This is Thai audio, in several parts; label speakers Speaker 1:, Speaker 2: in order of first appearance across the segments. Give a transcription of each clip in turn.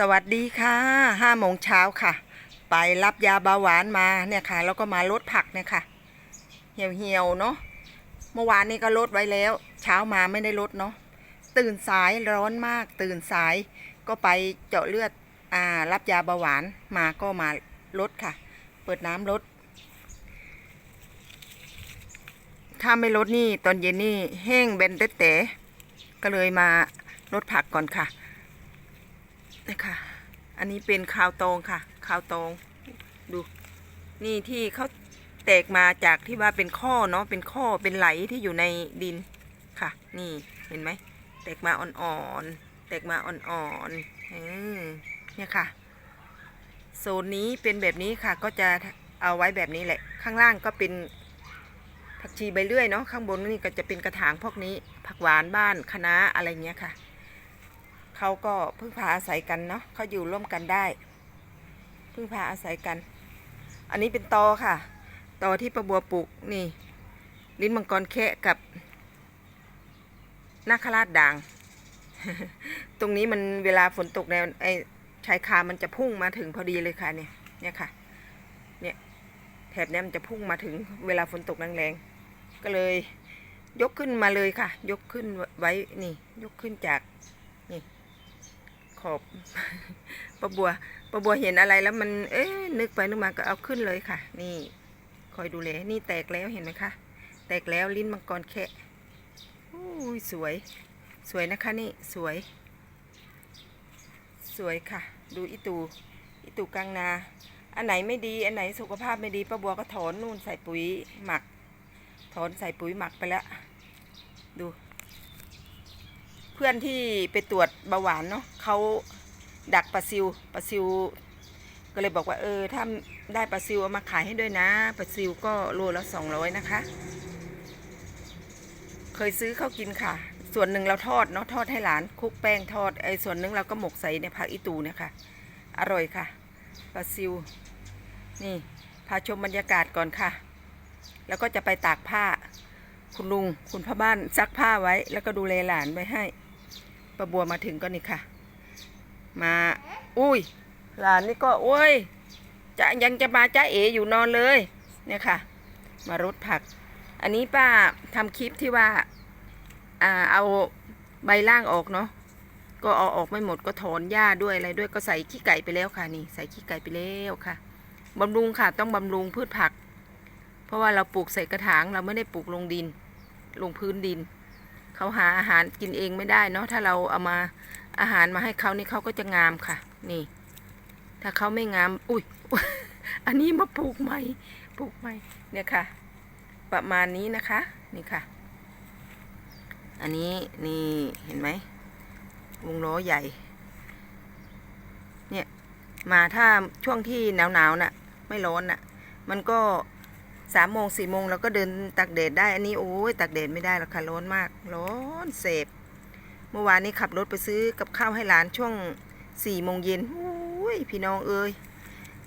Speaker 1: สวัสดีค่ะห้าโมงเช้าค่ะ ไปรับยาเบาหวานมาเนี่ยค่ะ แล้วก็มาลดผักเนี่ยค่ะ เหี่ยวเหี่ยวเนาะเมื่อวานนี้ก็ลดไว้แล้ว เช้ามาไม่ได้ลดเนาะตื่นสายร้อนมาก ตื่นสายก็ไปเจาะเลือดอ่ารับยาเบาหวานมาก็มาลดค่ะ เปิดน้ำลดถ้าไม่ลดนี่ตอนเย็นนี่แห้งเบนเตเต๋ก็เลยมาลดผักก่อนค่ะ นี่ค่ะอันนี้เป็นข้าวตองค่ะข้าวตองดู นี่ที่เขาแตกมาจากที่ว่าเป็นข้อเนาะเป็นข้อเป็นไหลที่อยู่ในดินค่ะ นี่เห็นไหมแตกมาอ่อนๆแตกมาอ่อนๆอืมเนี่ยค่ะโซนนี้เป็นแบบนี้ค่ะ ก็จะเอาไว้แบบนี้แหละ ข้างล่างก็เป็นผักชีใบเลื่อยเนาะข้างบนนี่ก็จะเป็นกระถางพวกนี้ ผักหวานบ้านคะน้าอะไรเงี้ยค่ะ เขาก็พึ่งพาอาศัยกันเนาะเขาอยู่ร่วมกันได้ พึ่งพาอาศัยกัน อันนี้เป็นตอค่ะ ตอที่ประบัวปลูกนี่ ลิ้นมังกรแคะกับนาคราชด่าง ตรงนี้มันเวลาฝนตกแนวไอ้ชายคามันจะพุ่งมาถึงพอดีเลยค่ะเนี่ยเนี่ยค่ะ เนี่ยแถบนี้มันจะพุ่งมาถึงเวลาฝนตกแรงๆก็เลยยกขึ้นมาเลยค่ะ ยกขึ้นไว้นี่ ยกขึ้นจากนี่ อบประบัวประบัวเห็นอะไรแล้วมันเอ๊ะนึกไปนึกมาก็เอาขึ้นเลยค่ะ นี่คอยดูแลนี่แตกแล้วเห็นไหมคะ แตกแล้วลิ้นมังกรแคะอุ้สวย สวยนะคะนี่สวย สวยค่ะ ดูอีตูอีตูกลางนา อันไหนไม่ดีอันไหนสุขภาพไม่ดีป้าบัวก็ถอนนู่นใส่ปุ๋ยหมัก ถอนใส่ปุ๋ยหมักไปแล้วดู เพื่อนที่ไปตรวจเบาหวานเนาะเขาดักปลาซิวปลาซิว ก็เลยบอกว่าเออถ้าได้ปลาซิวเอามาขายให้ด้วยนะปลาซิวก็โลละสองร้อยนะคะ เคยซื้อเขากินค่ะ ส่วนหนึ่งเราทอดเนาะทอดให้หลานคลุกแป้งทอดไอ้ส่วนหนึ่งเราก็หมกใส่ในผักอีตูเนี่ยค่ะ อร่อยค่ะปลาซิว นี่ พาชมบรรยากาศก่อนค่ะ แล้วก็จะไปตากผ้า คุณลุงคุณพ่อบ้านซักผ้าไว้ แล้วก็ดูแลหลานไว้ให้ ประบัวมาถึงก็นี่ค่ะ มา อุ้ยหลานนี่ก็โอ้ยจะยังจะมาจ้าเอ๋อยู่นอนเลย เนี่ยค่ะ มารดผัก อันนี้ป้าทำคลิปที่ว่า อ่าเอาใบล่างออกเนาะก็เอาออกไม่หมดก็ถอนหญ้าด้วยอะไรด้วยก็ใส่ขี้ไก่ไปแล้วค่ะนี่ ใส่ขี้ไก่ไปแล้วค่ะบำรุงค่ะต้องบำรุงพืชผัก เพราะว่าเราปลูกใส่กระถางเราไม่ได้ปลูกลงดิน ลงพื้นดิน เขาหาอาหารกินเองไม่ได้เนาะถ้าเราเอามาอาหารมาให้เขานี่เขาก็จะงามค่ะ นี่ ถ้าเขาไม่งาม อุ้ยอันนี้มาปลูกใหม่ปลูกใหม่เนี่ยค่ะ ประมาณนี้นะคะ นี่ค่ะ อันนี้นี่เห็นไหมวงล้อใหญ่ เนี่ย มาถ้าช่วงที่หนาวหนาวๆน่ะ ไม่ร้อนน่ะ มันก็ สามโมงสี่โมงเราก็เดินตากแดดได้อันนี้โอ้ยตากแดดไม่ได้หรอกค่ะร้อนมากร้อนเสพเมื่อวานนี้ขับรถไปซื้อกับข้าวให้หลานช่วงสี่โมงเย็นโอ้ยพี่น้องเอ้ย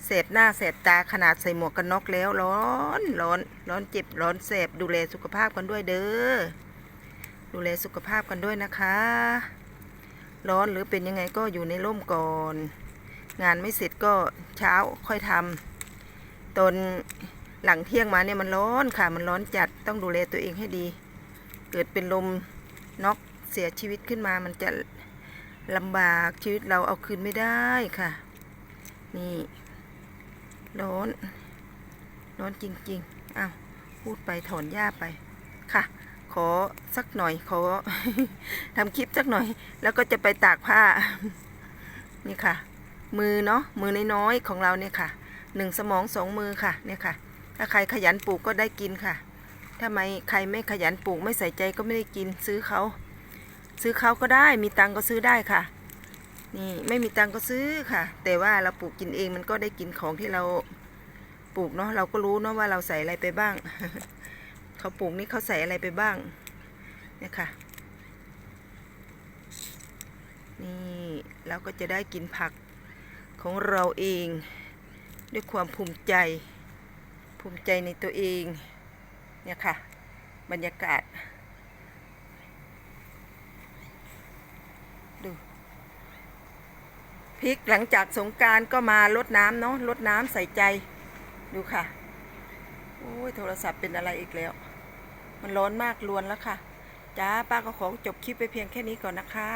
Speaker 1: เสบหน้าเสบตาขนาดใส่หมวกกันน็อกแล้วร้อนร้อนร้อนเจ็บร้อนเสบดูแลสุขภาพกันด้วยเด้อดูแลสุขภาพกันด้วยนะคะ ร้อนหรือเป็นยังไงก็อยู่ในร่มก่อน งานไม่เสร็จก็เช้าค่อยทำตน หลังเที่ยงมาเนี่ยมันร้อนค่ะ มันร้อนจัดต้องดูแลตัวเองให้ดี เกิดเป็นลมน็อกเสียชีวิตขึ้นมามันจะลำบากชีวิตเราเอาคืนไม่ได้ค่ะ นี่ร้อนร้อนจริงๆอ้าวพูดไปถอนหญ้าไปค่ะ ขอสักหน่อยขอทำคลิปสักหน่อย แล้วก็จะไปตากผ้า นี่ค่ะ มือเนาะมือน้อยๆของเราเนี่ยค่ะหนึ่งสมองสองมือค่ะเนี่ยค่ะ ถ้าใครขยันปลูกก็ได้กินค่ะ ถ้าไม่ใครไม่ขยันปลูกไม่ใส่ใจก็ไม่ได้กินซื้อเขาซื้อเขาก็ได้มีตังก็ซื้อได้ค่ะ นี่ไม่มีตังก็ซื้อค่ะ แต่ว่าเราปลูกกินเองมันก็ได้กินของที่เราปลูกเนาะเราก็รู้เนาะว่าเราใส่อะไรไปบ้าง เขาปลูกนี่เขาใส่อะไรไปบ้างเนี่ยค่ะนี่เราก็จะได้กินผักของเราเองด้วยความภูมิใจ ภูมิใจในตัวเอง เนี่ยค่ะ บรรยากาศ ดูพริกหลังจากสงการก็มาลดน้ำเนาะลดน้ำใส่ใจ ดูค่ะ โอ้ยโทรศัพท์เป็นอะไรอีกแล้ว มันร้อนมากลวนแล้วค่ะ จ้าป้าก็ขอจบคลิปไปเพียงแค่นี้ก่อนนะคะ